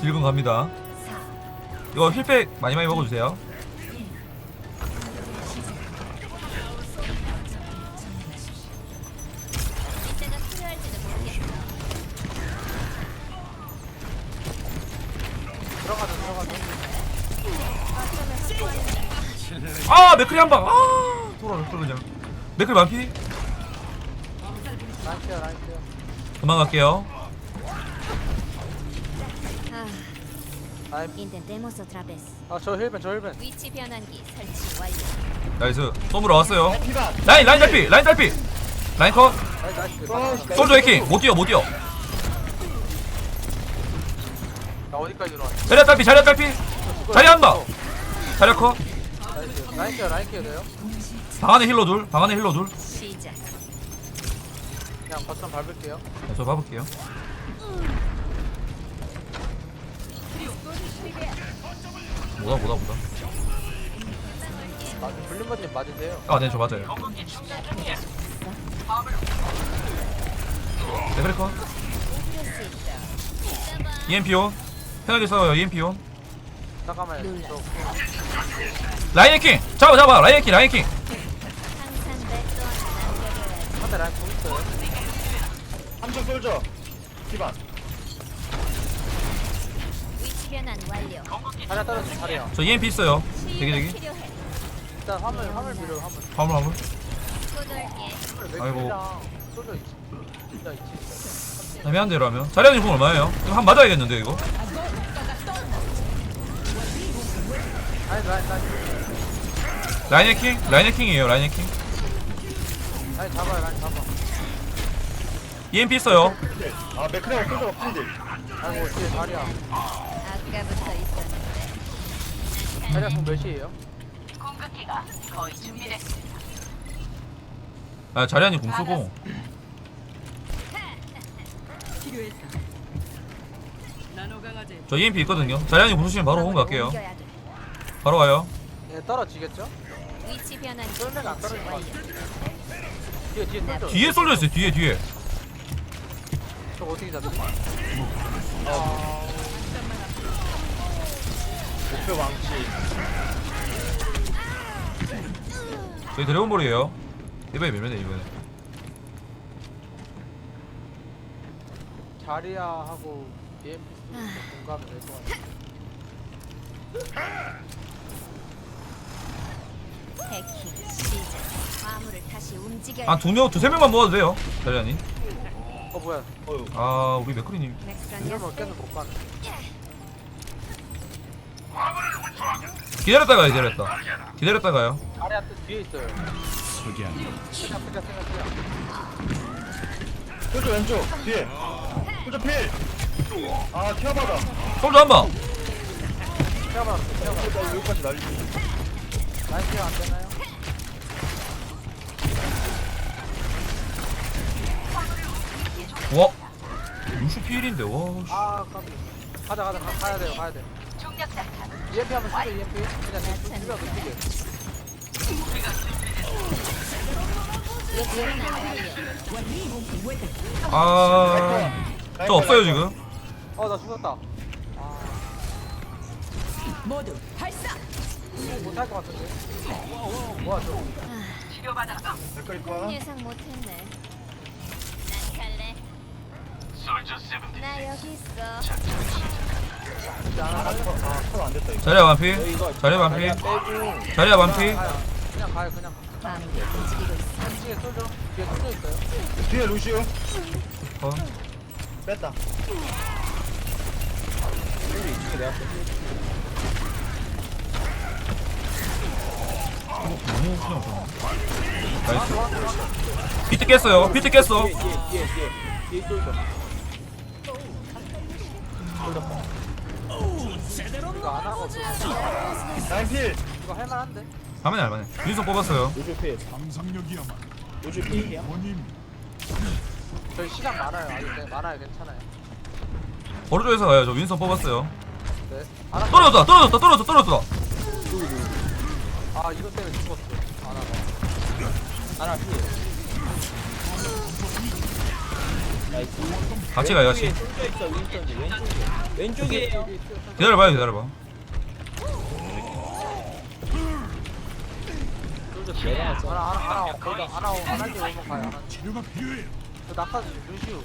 딜금 갑니다. 이거 힐팩 많이 많이 먹어주세요. 들어가자 들어가자 아 맥클이 한 방. 아 돌아갈 걸 그냥. 맥클 만피. 라인 케어 도망갈게요. Intentemos otra vez. 아저 힐벤 저 힐벤 위치 변환기 설치 완료. 나이스. 솜으로 왔어요. 라인 라인 달피 라인 달피. 라인 컷. 나이스 솔저 해킹. 못 뛰어 못 뛰어. 나 어디까지 들어왔지 자리야 달피 자리야 달피. 자리 한 방. 자리야 컷. 나이스 라인 케어 돼요? 방 안에 힐러 둘. 방 안에 힐러 둘. 시작. 그냥 버튼 밟을게요 자, 저 봐볼게요. 뭐다 뭐다 뭐다. 아, 블룸버님 맞으세요? 아, 네, 저 맞아요. 네, 그래커. EMPO. 편하게 싸워요, EMPO. 잠깐만요 놀라. 저 라인 해킹! 잡아, 잡아! 라인 해킹, 라인 해킹! 항상 백도 남겨둬야지. 한대 라인 공 있어요 함정 솔져. 피반. 완료. 하나 떨어져 자리야 저 EMP 있어요. 대기. 필요해. 일단 화물 화물 밀어 화물 화물, 화물. 아이고. 쏘져 있지 진짜 있지 애매한 대로 하면. 자리아님 공 얼마예요? 이거 한 맞아야겠는데, 이거? 라인 라인 라인 라인 해킹? 라인 해킹이에요, 라인 해킹. 라인 잡아요 라인 잡아 EMP 있어요. 아 맥크레가 솔져가 필들. 아이고 뒤에 자리야 아까부터 있었는데. 자리야 공 몇이에요? 아, 자리아님 공 쓰고. 저 EMP 있거든요. 자리아님 공 쓰시면 바로 홈 갈게요. 옮겨야 돼. 바로 와요. 얘 떨어지겠죠? 위치 변환 쏠면 안 떨어질 것 완료. 뒤에 뒤에 쏠져 뒤에 쏠져 있어요, 뒤에, 뒤에. 저거 어떻게 잡지? 아... 목표 왕치. 저희 드래곤볼이에요. 이번에 밀면 돼, 이번에. 자리야 하고 EMP 공감이 될것 같아 해킹 시작. 화물을 다시 움직여 야 아, 두 명, 두세 명만 모아도 돼요. 자리아님. 어 뭐야 어유. 아, 우리 맥크리님. 이러면 깨는 못 가네 기다렸다가 기다렸다. 기다렸다 가요. 자리야 또 뒤에 있어요 생각 생각 생각 왼쪽. 뒤에. 솔져 필. 아 튀어받아. 솔저 한 방. 태어나 태어나 나 여기까지 날리지. 라인 케어 안 되나요? 와. 60필인데, 와. 씨. 아 까비 가자 가자 가, 가야 돼요 가야 돼 EMP 하면 쓰죠 EMP 그냥 대충 누가 놓치게 아. 저 없어요, 지금. 어나 죽었다 아 모두 발사. 못할 것 같은데 뭐야 저 맥크리 파. 예상 못했네. 난 갈래. 나 여기 있어. 됐다 이거. 자리아 반피. 자리아 반피. 빼고 자리아 반피. 그냥 가요 그냥 가 마음이 움직이고 있어. 뒤에 쏠죠 뒤에 쏠져 있어요 뒤에 루시오. 어. 뺐다. 너무 그냥 좋아. 나이스. 비트 깼어요. 비트 깼어. 뒤에 뒤에 뒤에 뒤에 쏠죠 이거 안 하고 필. 이거 할만한데 가만히 알만해. 윈선 뽑았어요. 루시오 필. 루시오 필이야. 저희 시간 많아요 아직 네, 많아요 괜찮아요 오른쪽에서 가요. 저 윈선 뽑았어요. 네 알았어 떨어졌다. 떨어졌다. 떨어졌다. 떨어졌다. 아 이것 때문에 죽었어 안 하고 하나 필. 나이스. 같이 가요 같이 왼쪽에 있어 윈스턴이 왼쪽에. 왼쪽이에요. 기다려봐요 기다려봐 오면 가요. 저 낙하 루시우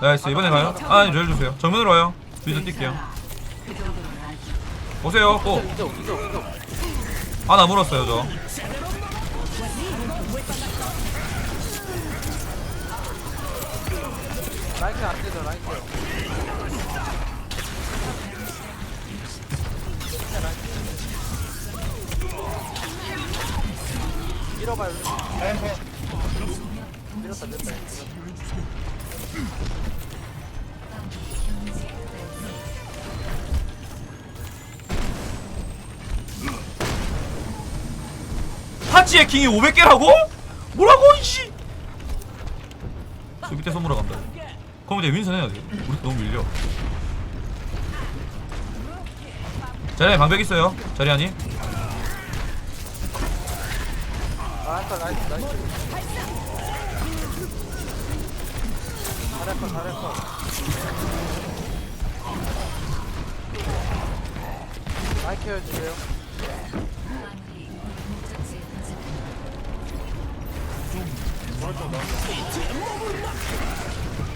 나이스 이번에 가요 아 니 저 해주세요 정면으로 와요 뒤에서 뛸게요 오세요 꼭 이쪽 이쪽 이쪽 하나 물었어요 저 라이트 안 되죠 라인 컷. 밀었다 밀었다 파치의 킹이 500개라고? 뭐라고 이씨 저 밑에 선물어 간다 그럼 이제 윈선 해야 돼 우리 너무 밀려. 자리에 방벽 있어요. 자리 아니 라이트 라이트 라이트 잘했어 잘했어 라이트 해주세요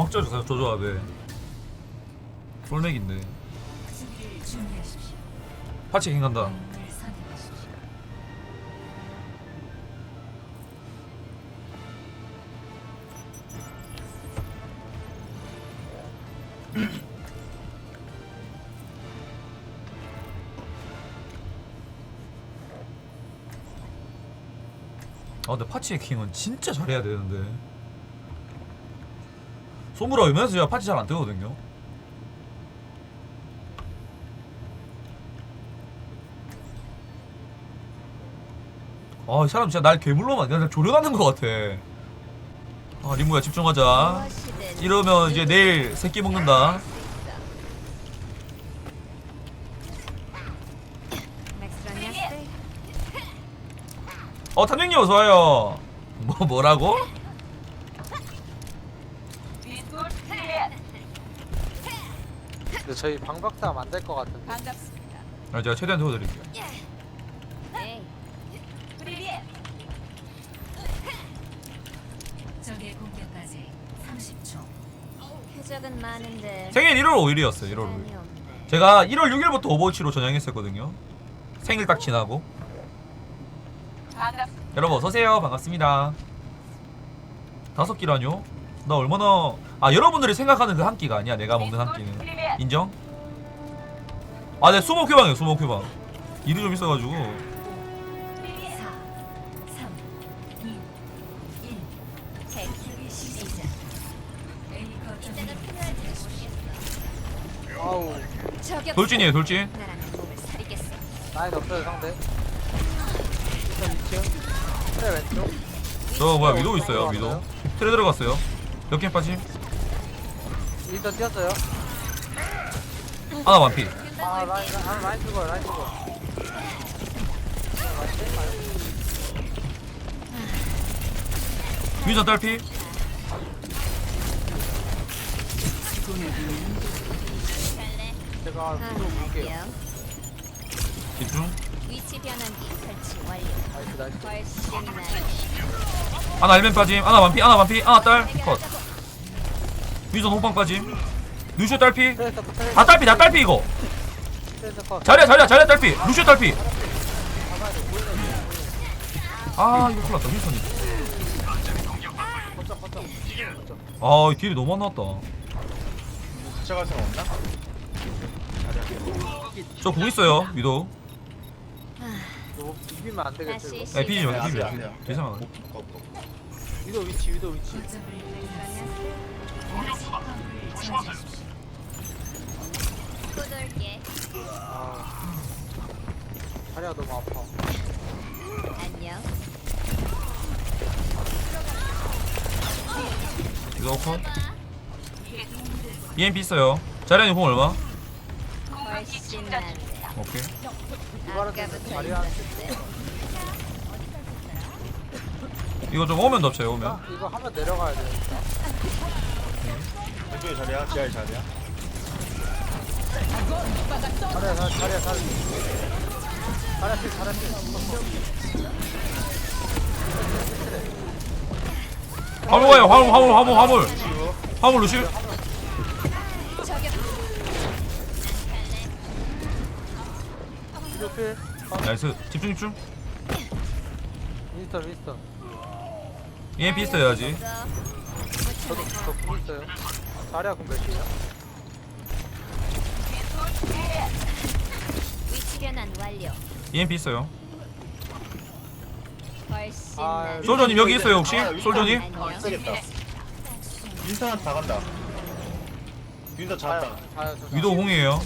막자 저 조조합에. 준비하십시오 파치 킹 간다. 아 근데 파치의 킹은 진짜 잘해야 되는데 소무라 오면서 제가 파치 잘안 뜨거든요. 아 이 사람 진짜 날 괴물로만 그냥 조련하는 것 같아. 아 리무야 집중하자. 이러면 이제 내일 새끼 먹는다. 어 탐정님 어서와요. 뭐 뭐라고? 근데 저희 방박사 될것 같은데 반갑습니다. 아 제가 최대한 도와드릴게요 네. 적의 공격까지 30초 표적은 많은데 생일 1월 5일이었어요 1월 5일 시간이 없네. 제가 1월 6일부터 오버워치로 전향했었거든요. 생일 딱 지나고. 여러분 어서 오세요. 반갑습니다. 다섯 끼라뇨? 나 얼마나 아 여러분들이 생각하는 그 한 끼가 아니야. 내가 먹는 한 끼는. 인정? 아, 네 수목 휴방이에요. 수목 휴방. 일이 좀 있어가지고. 4 3 2 1 해킹 시작. A 거점을 이제는 필요할 때 모르겠어. 아우 저격. 돌진이에요. 돌진. 나라는 몸을 사리겠어. 라인 없어요 상대 일단 2층 그래 왼쪽 저 뭐야 위도 있어요. 위도. 틀에 들어갔어요. 몇개 빠짐? 일단 뛰었어요 하나 완피. 아 라인 죽어요 라인 죽어 위전 딸피. 제가 갈게요. 집중. 위치 변환기 설치 완료. 하나 일면 빠짐. 하나 완피. 하나 완피. 하나 딸. 컷. 위전 호빵 빠짐. 누슈 딸피. 트레이서 다 딸피. 다 딸피 이거. 자리야 자리야 자리야 딸피. 루시오 딸피. 아 이거 큰일 났다. 윈선이. 아이 딜이 너무 안 나왔다. 같이 갈 사람 없나? 저 공 있어요 위도. 이거 비비면 안 되겠죠 다시 이거? 에 비지 마안 비지 돼, 마 거. 위도 위치 위도 위치 꼬돌게. 아. 다리가 너무 아파. 안녕. 이거 컷? EMP 있어요. 자리아님 공 얼마? 훨씬 낫네 오케이. 아까부터 자리야. 있었는데 이거 좀 오면 덮쳐요 오면. 아, 이거 하면 내려가야 돼 진짜 왼쪽에 자리야? 지하에 자리야 자리야 자리야 자리야 필 자리야 필 화물 가요 화물 화물 화물 화물. 화물 루시. 어, 나이스. 집중 집중. 윈스턴 윈스턴 EMP 있어야지 저도 저궁 있어요. 자리야 궁 몇이에요? 위치 변환 완료. EMP 있어요. 훨씬 아, 솔저님 여기 있어요 혹시? 아, 여기 솔저님? 세겠다 윈스턴한테 다 간다. 자리야 잡았다 저 위도 공이에요.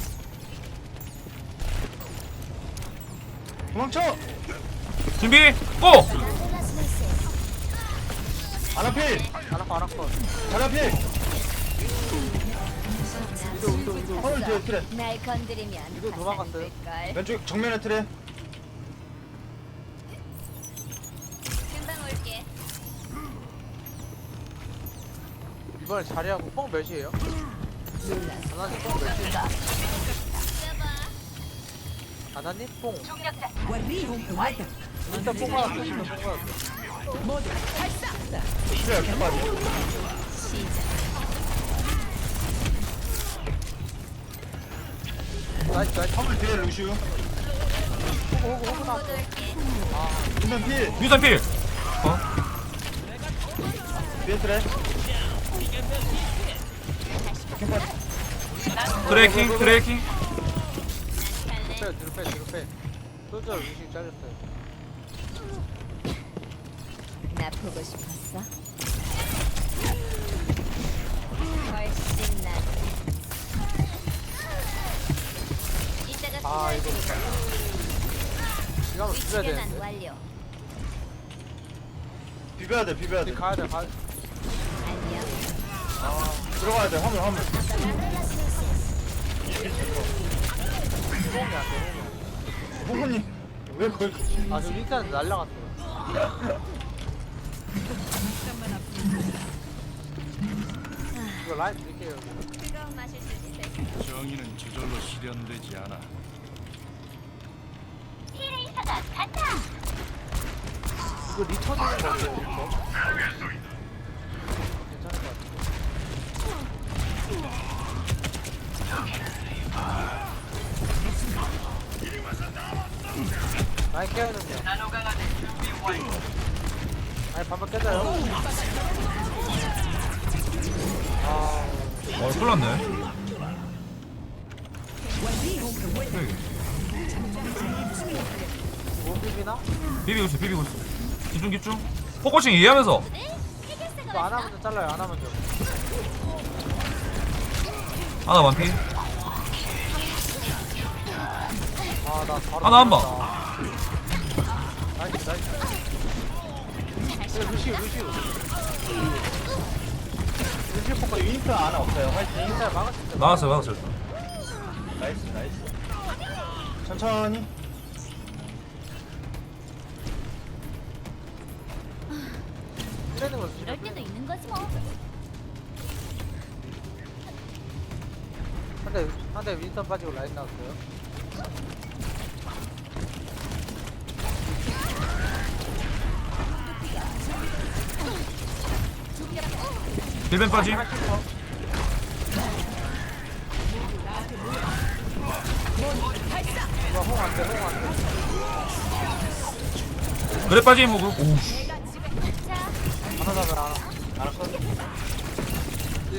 도망쳐! 준비 고! 아나필! 안 아파 안 아파 자리필 허물 뒤에 트레 날 건드리면 이거 도망갔어요? 가산될걸. 왼쪽 정면에 트레. 금방 올게. 이번에 자리하고 뽕 몇이에요? 하나님 뽕 몇이에요? 써봐 하나님 뽕. 일단 뽕 받았어 일단 뽕 받았어 트레 이렇게 빠 나이스 나이스 허물 뒤에 루슈 윈스턴 필 윈선 필! 어? 뒤에 트레 트래킹 트래킹 빼 뒤로 빼 뒤로 빼 솔저 의식 잘렸어요 나 보고 싶었어? 훨씬 아 이거 이거 한번 위치 비벼야 변환 되는데. 완료. 비벼야 돼 비벼야 돼. 우리 가야 돼 가야 돼. 안녕 들어가야 돼 화물 화물. 뽕이 안돼 호구님 왜 거기 아저 윈스턴 날라갔어요 이거 라인 드릴게요 뜨거운 마실 수 있을 정의는 저절로 실현되지 않아. 이거 리터 되는 거 같아요 리터 괜찮은 거 같아 많이 깨우는데요 아니 반반 깨져요? 아어 큰일 났네 못 비비나? 비비고 있어 비비고 있어 집중 집중 포커싱 이해하면서. 이거 안 하면 좀 잘라요 안 하면 좀. 하나 완피. 아 나 바로 하나 한 번. 나이스 나이스. 이거 루시우 루시우. 루시우 포커 윈스턴 아나 없어요. 화이팅. 수 있어 나왔어요 나왔어요. 나이스 나이스 천천히. 이러는 이럴 때도 있는 거지 뭐. 한대 한대 윈스턴 빠지고 라인 나왔어요. 빌벤 빠짐. 이거 홍 안 돼 홍 안 돼 그래 빠짐 호그 오우씨 하나 잡아라 하나 아나 컷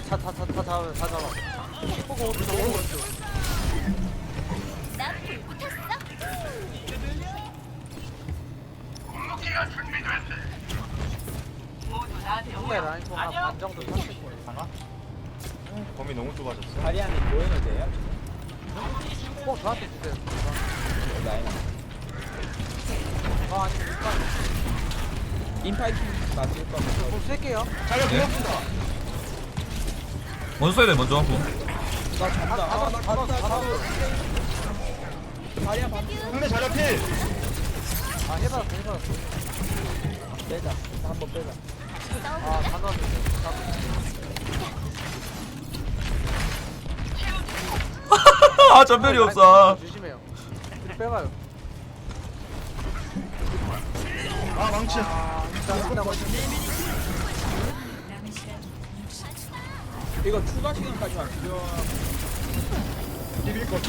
다다 다 다 잡아 다 잡아 호구 오른쪽 호구 오른쪽 나불 붙었어 상대 라인 통한 정도 탔을 거예요. 하나? 음, 범위 너무 좁아졌어. 다리 안에 보여도 돼요? 꼭 저한테 주세요. 라인. 아, 아니, 일단 인파이팅 맞을 거면 공 쓸게요. 네. 고맙습니다. 먼저 써야 돼 먼저 나 잡다. 아, 나 잡다. 잡다. 다리안 반 상대 자리야 필. 아, 해봐, 해봐. 빼자. 한번 빼자. 아, 다넣 아 전멸이 없어 조심해요. 이리 빼봐요. 아 망치. 아, 일단 끝나고. 남은 시간 60초. 이거 추가 시간까지만 필요. 비빌 것.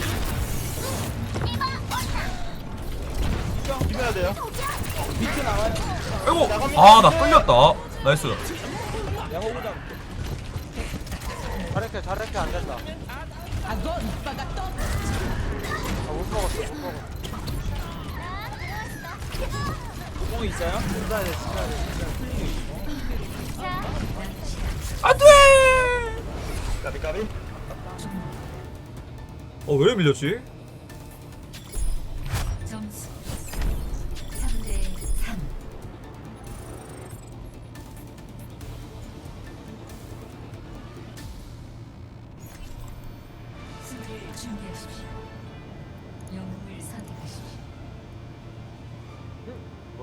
비벼야 돼요. 비트 나와요. 아이고 아 나 끌렸다 나이스 내가 호구장. 잘했게, 잘했게 안 된다. 아, 못 먹었어, 못. 안돼 까비 까비. 어왜 밀렸지?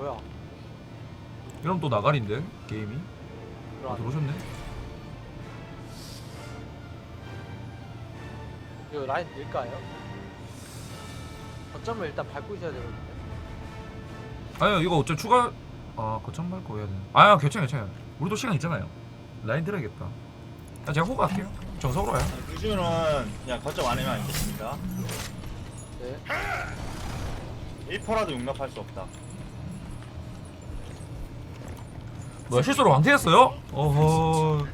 뭐야? 이러면 또 나가린데 게임이 아, 들어왔네. 들어오셨네 이거 라인 밀까요? 거점을 일단 밟고 있어야 되거든요. 아니 이거 어째 추가 아 거점 말고 해야 되나 아 괜찮아 괜찮아 우리도 시간 있잖아요 라인 들어야겠다 아, 제가 호구 할게요 정석으로 와요 루시오는 그냥 거점 안에만 있겠습니다. 네. 1%라도 용납할 수 없다. 뭐야 실수로 왕태했어요? 어허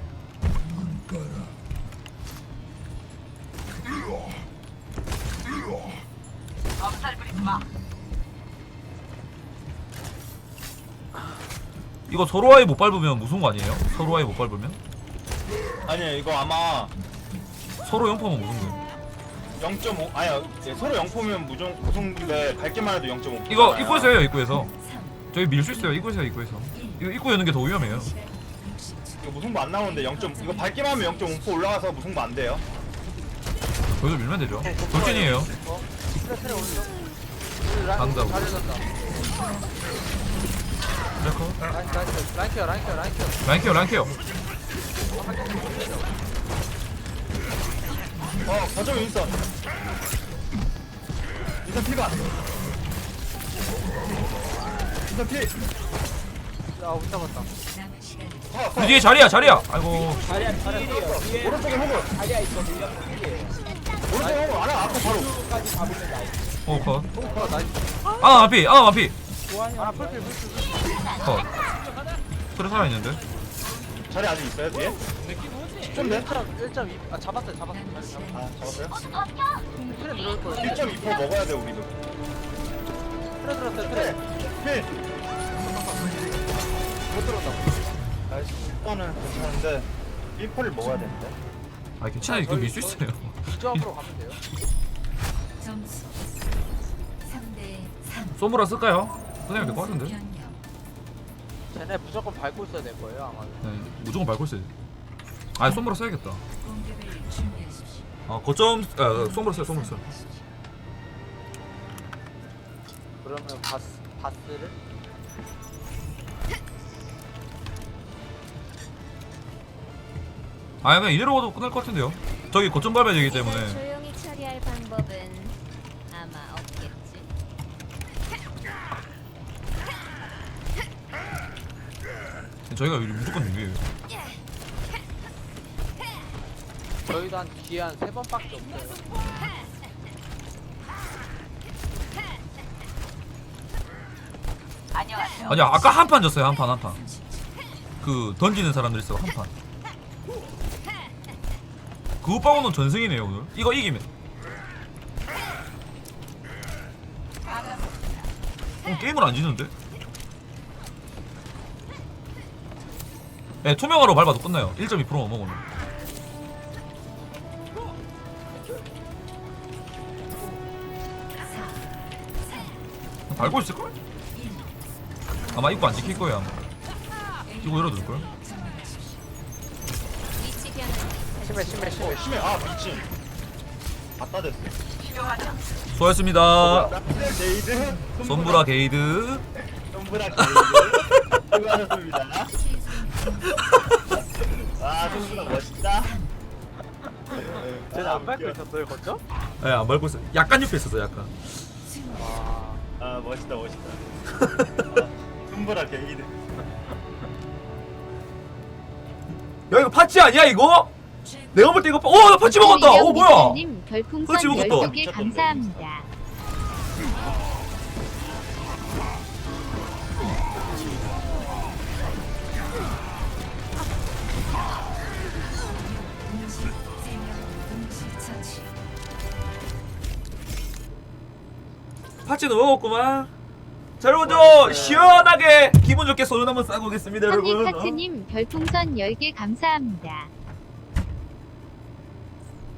이거 서로 아예 못 밟으면 무슨 거 아니에요? 서로 아예 못 밟으면? 아니 이거 아마 서로 영포면 무슨 거예요? 0.5 아니야 예, 서로 0%면 무정 무승인데 밝게만 해도 0.5 이거 입구에서 해요 입구에서 저희 밀 수 있어요 입구에서 입구에서 이거 입구 여는 게 더 위험해요 이거 무승부 안 나오는데 0. 이거 밝게만 하면 0.5% 올라가서 무승부 안 돼요 거기서 밀면 되죠 돌진이에요 어? 트레 트레 오른쪽. 우리 라인 강자고. 잘해줬다. 레커 라인 라인 라인 케어 라인 어 거점 윈선 윈선 피가 윈선 피 아못 잡았다. 어, 그 뒤에 자리야 자리야 아이고 다리안 필이에요. 뒤에 오른쪽에 호그 다리아 있어. 오른쪽에 호그 알아 앞에 바로 까지 잡으면 나이. 어컷 어 나이스. 아나 마피 아나 마피 좋아요. 아 풀필 풀필. 컷 그래 살아있는데 자리 아직 있어요 뒤에? 좀 돼? 1.2. 아 잡았어요 잡았어요. 자리 잡았어요. 아 잡았어요? 트레 들어올 거예요. 1.2% 먹어야 돼 우리도 트레 들었어요 그래 트레. 필 못 들었다. 나이스 일단은 괜찮은데 1%를 먹어야 되는데 아 괜찮아 이거 밀 수 있어요 이점으로 가면 돼요. 점수 3대 3. 솜브라 쓸까요? 선생님 될것 같은데 변경. 쟤네 무조건 밟고 있어야 될 거예요 아마. 네 무조건 밟고 있어야 돼아 솜브라 써야겠다 공격을 준비하십시오. 아 거점 아 솜브라 써요 솜브라 써요 그러면 바스 바스를 아 그냥 이대로 가도 끝날 것 같은데요? 저기 거점 밟아야 되기 때문에. 조용히 처리할 방법은 아마 없겠지. 저희가 무조건 유리해요. 저희도 한 기회 한 세 번밖에 없어요. 아니야 아까 한 판 졌어요 한 판 한판. 그 던지는 사람들 있어 한판 구우빵은 전승이네요 오늘 이거 이기면 어, 게임을 안 지는데? 예, 투명화로 밟아도 끝나요 1.2%만 먹으면 밟고 있을걸? 아마 입고 안 지킬거야 아마 이거 열어둘걸? 심해 심해 심해. 심해. 아 미친. 갖다 댔어. 수고하셨습니다. 게이드? 손브라 게이드. 손브라 게이드. 수고하셨습니다. 아 손브라 멋있다. 쟤는 안 밟고 있었어요 거죠? 네, 안 밟고 있어. 약간 옆에 있었어 약간. 아아 멋있다 멋있다. 아, 손브라 게이드. 야 이거 파치 아니야 이거? 내가 볼 때 이거 파... 어! 나 파치 먹었다! 어 뭐야! 님 별풍선 그렇지, 먹었다. 12개 감사합니다. 파치는 먹었구만 자 여러분 저 시원하게 기분 좋게 소주 한번 싸고 오겠습니다 여러분 하늘파츠님 별풍선 10개 감사합니다.